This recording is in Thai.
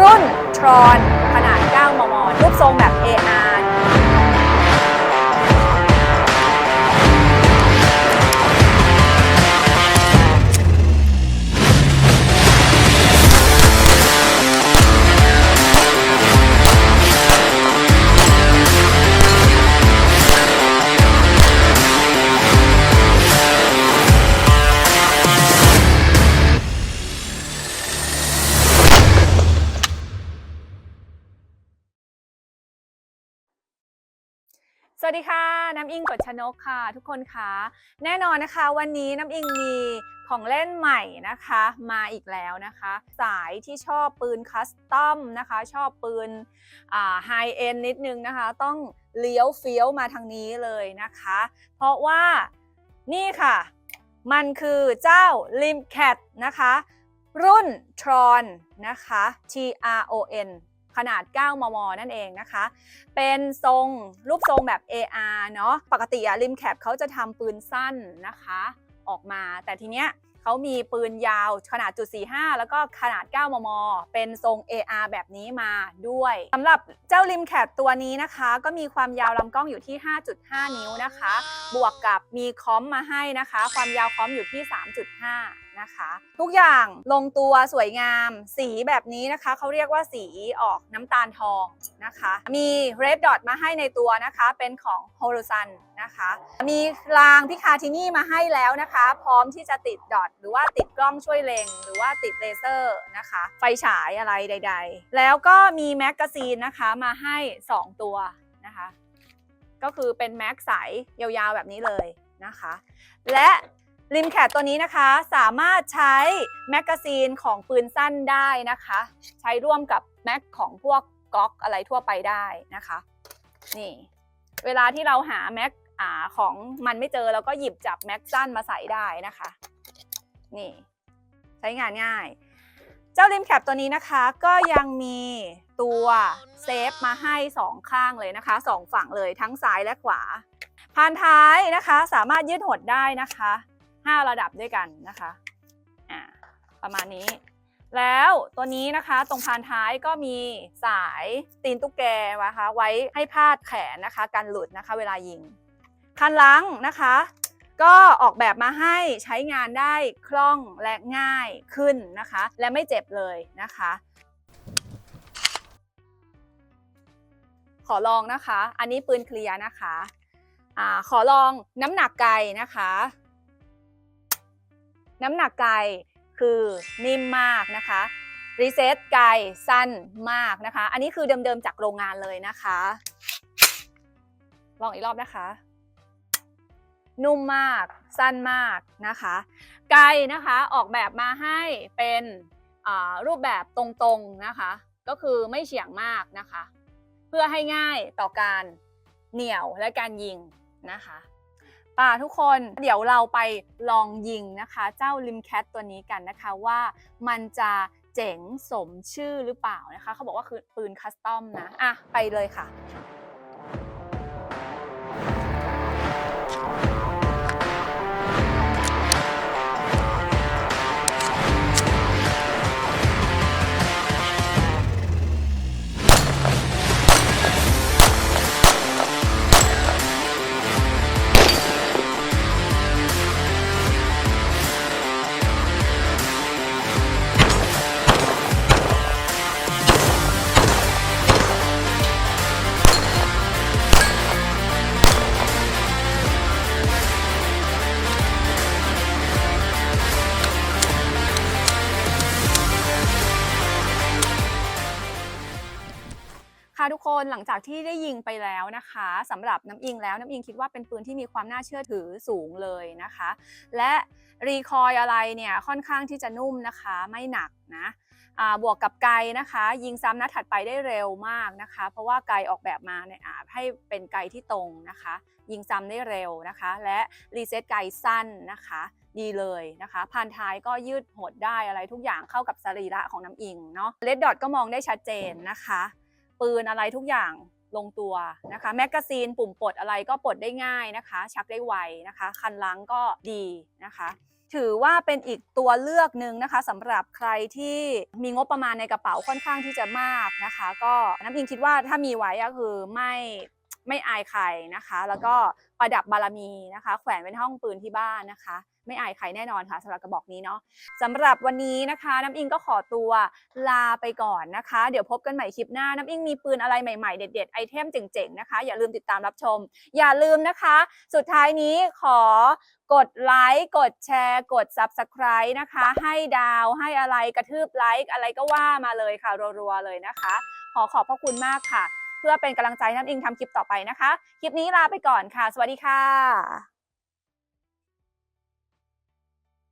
รุ่น Tron ขนาด 9 มม รูปทรงแบบ AR วัสดีค่ะ น้ำอิงกฎชนกค่ะ ทุกคนคะแน่นอนนะคะ วันนี้น้ำอิงมีของเล่นใหม่นะคะ มาอีกแล้วนะคะ สายที่ชอบปืนคัสตอมนะคะ ชอบปืนไฮเอ็นนิดนึงนะคะ ต้องเลี้ยวเฟี้ยวมาทางนี้เลยนะคะ เพราะว่านี่ค่ะ มันคือเจ้า Limcat นะคะ รุ่น Tron นะคะ T R O N ขนาด 9 มม นั่นเองนะคะ เป็นทรงรูปทรงแบบ AR เนาะ ปกติอะริมแคปเขาจะทำปืนสั้นนะคะ ออกมา แต่ทีเนี้ยเขามีปืนยาวขนาดจุด45 แล้วก็ขนาด 9 มม เป็นทรง AR แบบนี้มาด้วยสำหรับเจ้าริมแคปตัวนี้นะคะ ก็มีความยาวลำกล้องอยู่ที่ 5.5 นิ้วนะคะ บวกกับมีคอมมาให้นะคะ ความยาวคอมอยู่ที่ 3.5 นะคะ ทุกอย่างลงตัวสวยงาม สีแบบนี้นะคะเขาเรียกว่าสีออกน้ำตาลทองนะคะ มี Red Dot มาให้ในตัวนะคะเป็นของ h o r i z o n นะคะ มีรางพิคาทินี่มาให้แล้วนะคะ พร้อมที่จะติดดอทหรือว่าติดกล้องช่วยเลงหรือว่าติดเลเซอร์นะคะ ไฟฉายอะไรใด ๆ แล้วก็มีแมกกาซีนนะคะมาให้ 2 ตัวนะคะ ก็คือเป็นแม็กใสยาวๆแบบนี้เลยนะคะ และ ริมแคทตัวนี้นะคะสามารถใช้แมกกาซีนของปืนสั้นได้นะคะ ใช้ร่วมกับแม็กของพวกก๊อกอะไรทั่วไปได้นะคะ นี่ เวลาที่เราหาแม็กอาของมันไม่เจอเราก็หยิบจับแม็กสั้นมาใส่ได้นะคะ นี่ ใช้งานง่าย เจ้าริมแคปตัวนี้นะคะ ก็ยังมีตัวเซฟมาให้สองข้างเลยนะคะสองฝั่งเลยทั้งซ้ายและขวาพานท้ายนะคะ สามารถยืดหดได้นะคะ 5 ระดับด้วยกันนะคะอ่าประมาณนี้ แล้วตัวนี้นะคะตรงพานท้ายก็มีสายตีนตุ๊กแกนะคะไว้ให้พาดแขนนะคะกันหลุดนะคะเวลายิง คันหลังนะคะก็ออกแบบมาให้ใช้งานได้คล่องและง่ายขึ้นนะคะ และไม่เจ็บเลยนะคะ ขอลองนะคะ อันนี้ปืนเคลียร์นะคะอ่าขอลองน้ำหนักไกนะคะ น้ำหนักไก่คือนิ่มมากนะคะรีเซ็ตไก่สั้นมากนะคะ อันนี้คือเดิมๆจากโรงงานเลยนะคะ ลองอีกรอบนะคะ นุ่มมากสั้นมากนะคะ ไก่นะคะออกแบบมาให้เป็นรูปแบบตรงๆนะคะ ก็คือไม่เฉียงมากนะคะ เพื่อให้ง่ายต่อการเหนี่ยวและการยิงนะคะ ป่าทุกคนเดี๋ยวเราไปลองยิงนะคะ เจ้าลิมแคทตัวนี้กันนะคะว่ามันจะเจ๋งสมชื่อหรือเปล่านะคะ เขาบอกว่าคือปืนคัสตอมนะ อะ ไปเลยค่ะ ค่ะทุกคนหลังจากที่ได้ยิงไปแล้วนะคะสำหรับน้ำอิงแล้วน้ำอิงคิดว่าเป็นปืนที่มีความน่าเชื่อถือสูงเลยนะคะ และรีคอยอะไรเนี่ยค่อนข้างที่จะนุ่มนะคะไม่หนักนะบวกกับไกนะคะ ยิงซ้ำนัดถัดไปได้เร็วมากนะคะ เพราะว่าไกออกแบบมาเนี่ยอ่าให้เป็นไกที่ตรงนะคะ ยิงซ้ำได้เร็วนะคะ และรีเซ็ตไกสั้นนะคะดีเลยนะคะพานท้ายก็ยืดหดได้อะไรทุกอย่างเข้ากับสรีระของน้ำอิงเนาะเลดดอทก็มองได้ชัดเจนนะคะ ปืนอะไรทุกอย่างลงตัวนะคะ แมกกาซีนปุ่มปลดอะไรก็ปลดได้ง่ายนะคะ ชักได้ไวนะคะ คันล้างก็ดีนะคะ ถือว่าเป็นอีกตัวเลือกหนึ่งนะคะสำหรับใครที่มีงบประมาณในกระเป๋าค่อนข้างที่จะมากนะคะ ก็น้ำอิงคิดว่าถ้ามีไว้ก็คือไม่ ไม่อายใครนะคะ แล้วก็ประดับบารมีนะคะ แขวนไว้ในห้องปืนที่บ้านนะคะ ไม่อายใครแน่นอนค่ะสำหรับกระบอกนี้เนาะสำหรับวันนี้นะคะ น้ำอิงก็ขอตัวลาไปก่อนนะคะ เดี๋ยวพบกันใหม่คลิปหน้า น้ำอิงมีปืนอะไรใหม่ๆ เด็ดๆ ไอเทมเจ๋งๆนะคะ อย่าลืมติดตามรับชม อย่าลืมนะคะ สุดท้ายนี้ขอกดไลค์กดแชร์กด Subscribe นะคะ ให้ดาวให้อะไรกระทืบไลค์อะไรก็ว่ามาเลยค่ะรัวๆเลยนะคะ ขอขอบพระคุณมากค่ะ พื่อเป็นกำลังใจน้ำอิงทำคลิปต่อไปนะคะ คลิปนี้ลาไปก่อนค่ะ สวัสดีค่ะ